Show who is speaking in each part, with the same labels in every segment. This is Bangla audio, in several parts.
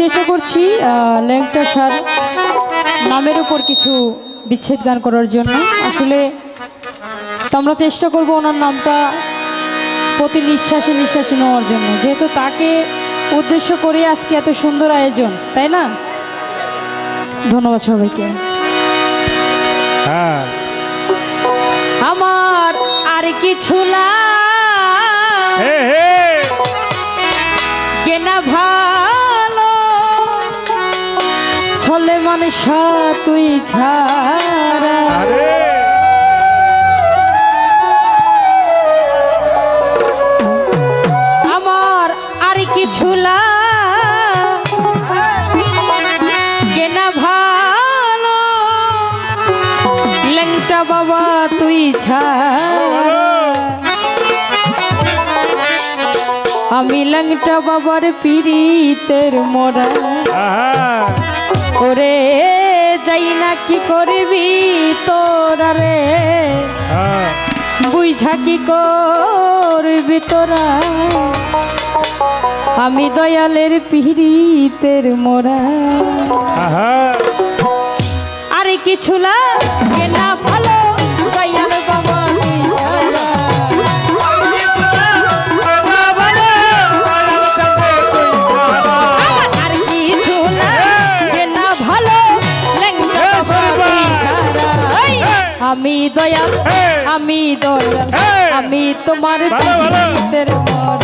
Speaker 1: চেষ্টা করছি ল্যাংটা সার নামের উপর কিছু বিচ্ছেদ গান করার জন্য। আসলে তো আমরা চেষ্টা করব ওনার নামটা প্রতি নিঃশ্বাসে নিঃশ্বাসে নেওয়ার জন্য। যেহেতু তাকে উদ্দেশ্য করে আজকে এত সুন্দর আয়োজন তাই না? ধন্যবাদ সবাইকে।
Speaker 2: হ্যাঁ।
Speaker 1: আমার আর কিছু না।
Speaker 2: হে
Speaker 1: মানুষ তুই ছাড়া। আমার আর কিছু না। কেনা ভালো। লেংটা বাবা তুই ছাড়া। আমি লেংটা বাবার পিড়িতের মোড়া
Speaker 2: আহা।
Speaker 1: ওরে যাই না কি করবি তোরা রে?
Speaker 2: হ্যাঁ।
Speaker 1: বুঝা কি করবি তোরা? আমি দয়ালের পিহরিতের মোরা। আরে কিছু লাগে না ভালো। তোমার
Speaker 2: ভালো, ভালো।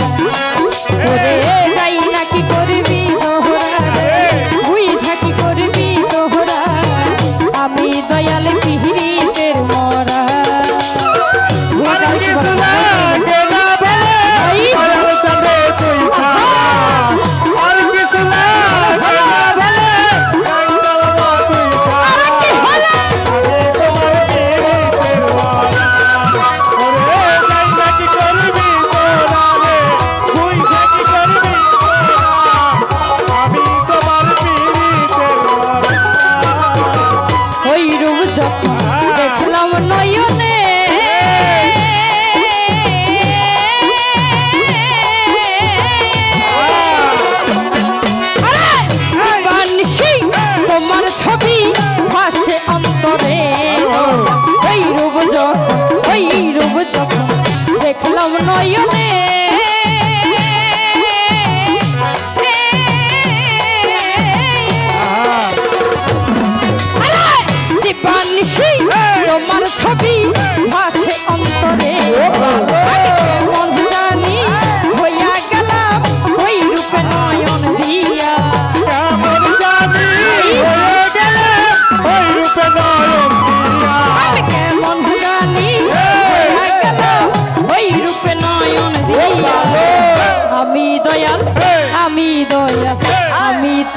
Speaker 1: એકલમ નયને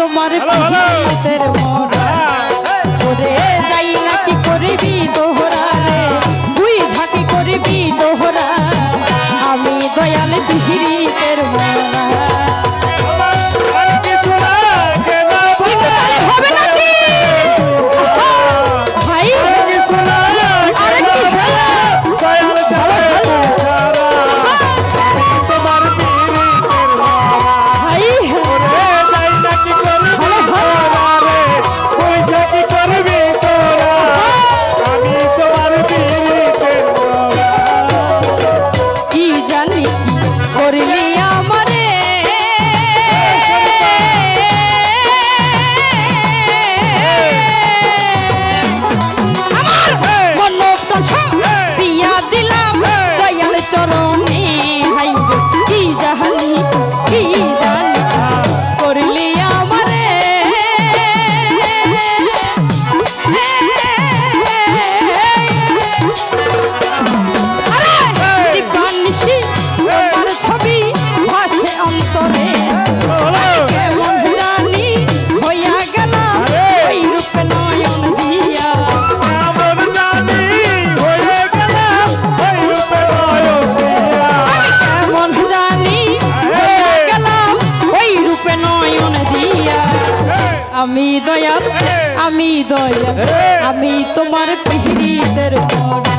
Speaker 1: আমি আমি দয়াল আমি তোমার পিহিরিতের মরা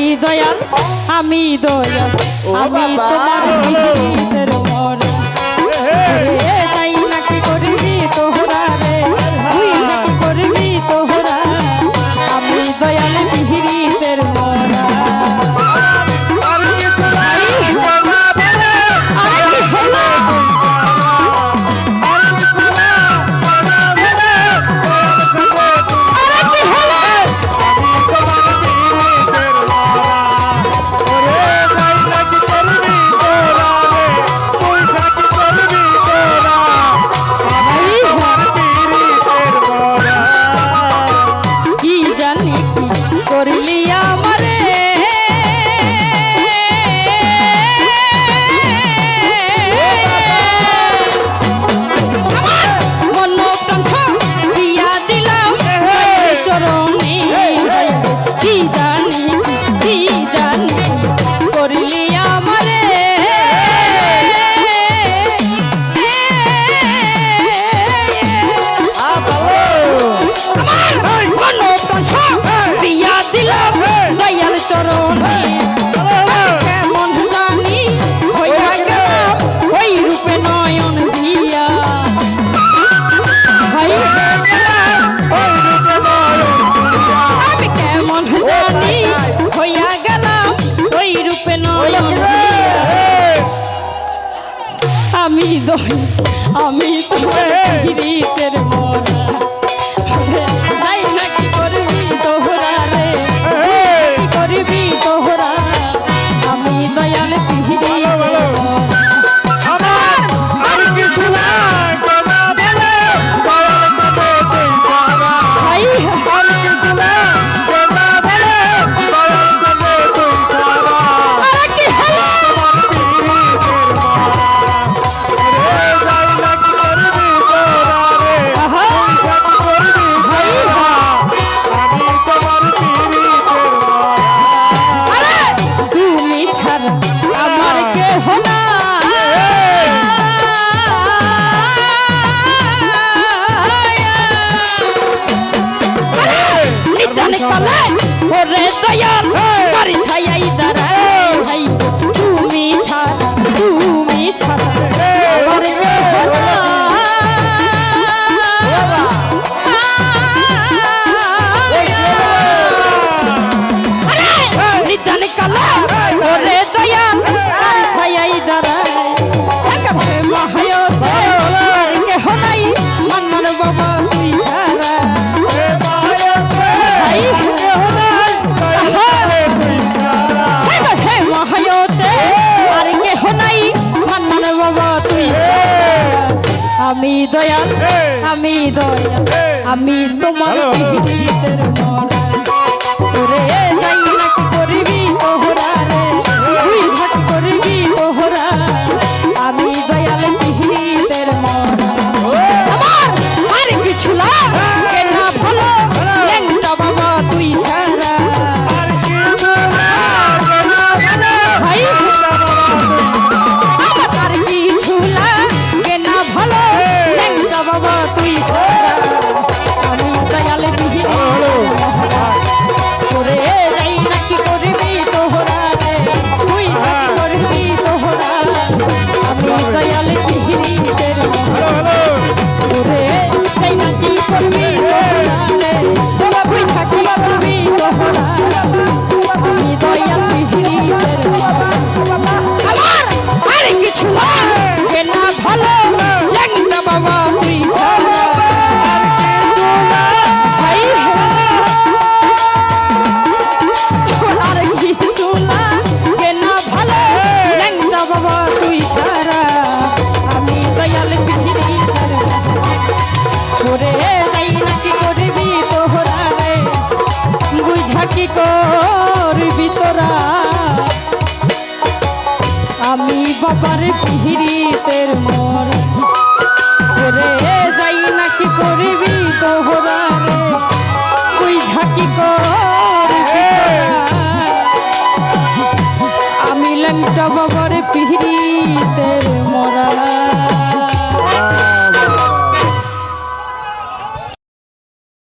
Speaker 1: আমি দয়াল আমি দয়াল আমি তোমার মন হৃদয় আমি তোমার হৃদের মরা। ওরে দয়াল বাড়ি ছায়াই দাঁড়া আমি দয়াল আমি দয়াল আমি তোমার পিহি